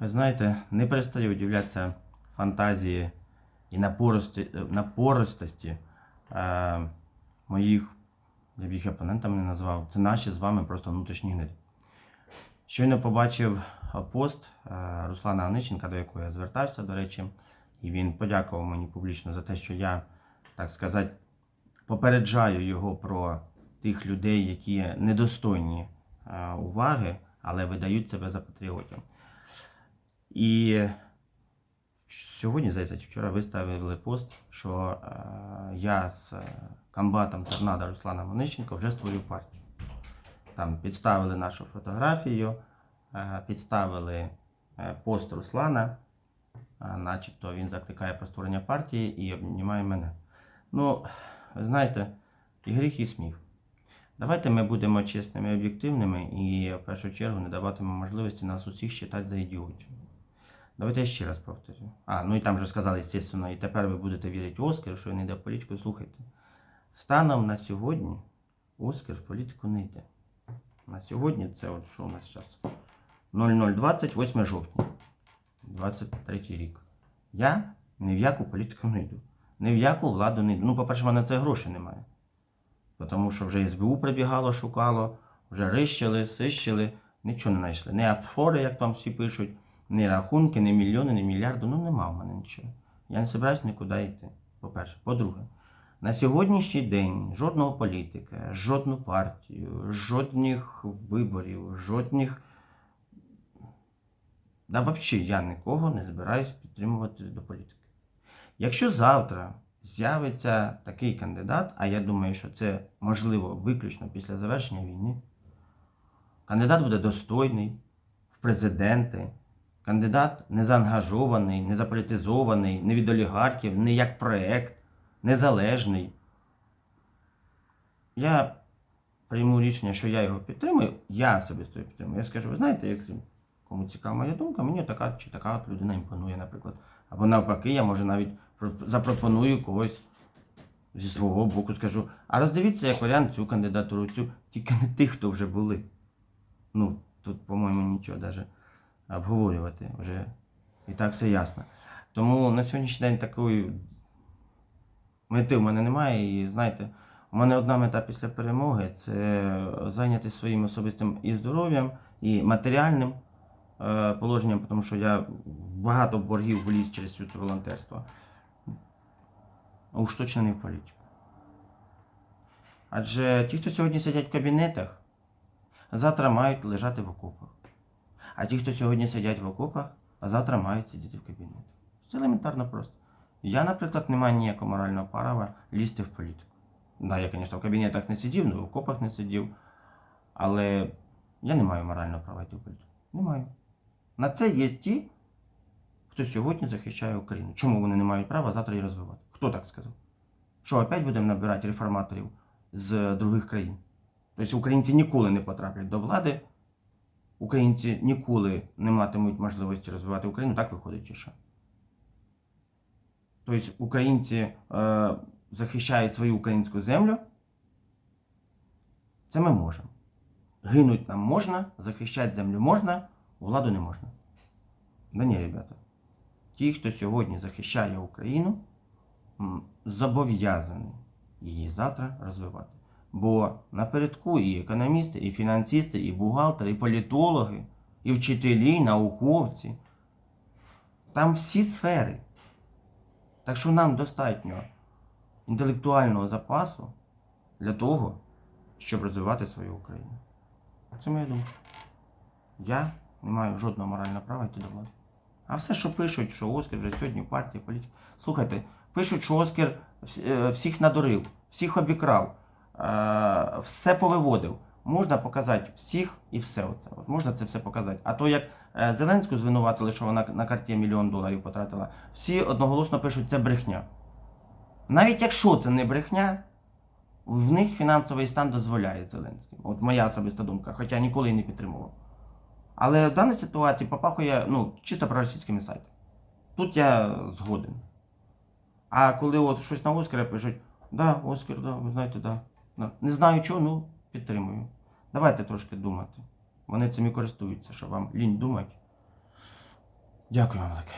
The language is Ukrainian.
Ви знаєте, не перестаю удивлятися фантазії і напорості, напористості е, моїх, я б їх опонентами не назвав. Це наші з вами просто внутрішні гнилі. Щойно побачив е, пост е, Руслана Аниченка, до якого я звертався, до речі, і він подякував мені публічно за те, що я, так сказати, попереджаю його про тих людей, які недостойні е, уваги, але видають себе за патріотів. І сьогодні, здається, вчора виставили пост, що е, я з е, комбатом торнадо Русланом Онищенко вже створю партію. Там підставили нашу фотографію, е, підставили пост Руслана, начебто він закликає про створення партії і обнімає мене. Ну, ви знаєте, і гріх, і сміх. Давайте ми будемо чесними і об'єктивними і в першу чергу не даватимемо можливості нас усіх вважати за ідіотів. Давайте я ще раз повторю. А, ну і там вже сказали, звісно, і тепер ви будете вірити Оскару, що він йде в політику. Слухайте. Станом на сьогодні Оскар в політику не йде. На сьогодні це от що у нас зараз? 0028 жовтня. 23 рік. Я ні в яку політику не йду. Ні в яку владу не йду. Ну, по-перше, в мене це грошей немає. Тому що вже СБУ прибігало, шукало, вже рищили, сищили, нічого не знайшли. Не афори, як там всі пишуть, ні рахунки, ні мільйони, ні мільярди. Ну нема в мене нічого. Я не збираюсь нікуди йти. По-перше. По-друге, на сьогоднішній день жодного політика, жодну партію, жодних виборів, жодних. Да, взагалі я нікого не збираюсь підтримувати до політики. Якщо завтра з'явиться такий кандидат, а я думаю, що це можливо виключно після завершення війни, кандидат буде достойний в президенти, кандидат не заангажований, не заполітизований, не від олігархів, не як проект, незалежний. Я прийму рішення, що я його підтримую, я особисто його підтримую. Я скажу, ви знаєте, якщо кому цікава моя думка, мені така чи така от людина імпонує, наприклад. Або навпаки, я може навіть запропоную когось зі свого боку, скажу, а роздивіться як варіант цю кандидатуру, цю, тільки не тих, хто вже були. Ну, тут, по-моєму, нічого навіть обговорювати вже і так все ясно. Тому на сьогоднішній день такої мети в мене немає. І знаєте, у мене одна мета після перемоги це зайнятися своїм особистим і здоров'ям, і матеріальним е, положенням, тому що я багато боргів вліз через цю волонтерство. Уж точно не в політику. Адже ті, хто сьогодні сидять в кабінетах, завтра мають лежати в окопах. А ті, хто сьогодні сидять в окопах, а завтра мають сидіти в кабінетах. Це елементарно просто. Я, наприклад, не маю ніякого морального права лізти в політику. Да, я, звісно, в кабінетах не сидів, ну, в окопах не сидів. Але я не маю морального права йти в політику. Не маю. На це є ті, хто сьогодні захищає Україну. Чому вони не мають права завтра її розвивати? Хто так сказав? Що опять будемо набирати реформаторів з других країн? Тобто українці ніколи не потраплять до влади, українці ніколи не матимуть можливості розвивати Україну, так виходить чи що? Тобто українці е, захищають свою українську землю. Це ми можемо. Гинуть нам можна, захищати землю можна, владу не можна. Да ні, ребята. Ті, хто сьогодні захищає Україну, зобов'язані її завтра розвивати. Бо напередку і економісти, і фінансисти, і бухгалтери, і політологи, і вчителі, і науковці. Там всі сфери. Так що нам достатньо інтелектуального запасу для того, щоб розвивати свою Україну. Це моя думка. Я не маю жодного морального права йти до влади. А все, що пишуть, що Оскар вже сьогодні в партії, політики. Слухайте, пишуть, що Оскар е, всіх надурив, всіх обікрав, все повиводив. Можна показати всіх і все оце. От можна це все показати. А то як е, Зеленську звинуватили, що вона на карті мільйон доларів потратила, всі одноголосно пишуть, це брехня. Навіть якщо це не брехня, в них фінансовий стан дозволяє Зеленським. От моя особиста думка, хоча ніколи не підтримував. Але в даній ситуації попахує ну, чисто проросійськими сайтами. Тут я згоден. А коли от щось на Оскара пишуть, да, Оскар, да, ви знаєте, да. Не знаю чого, ну підтримую. Давайте трошки думати. Вони цим і користуються, що вам лінь думати. Дякую вам велике.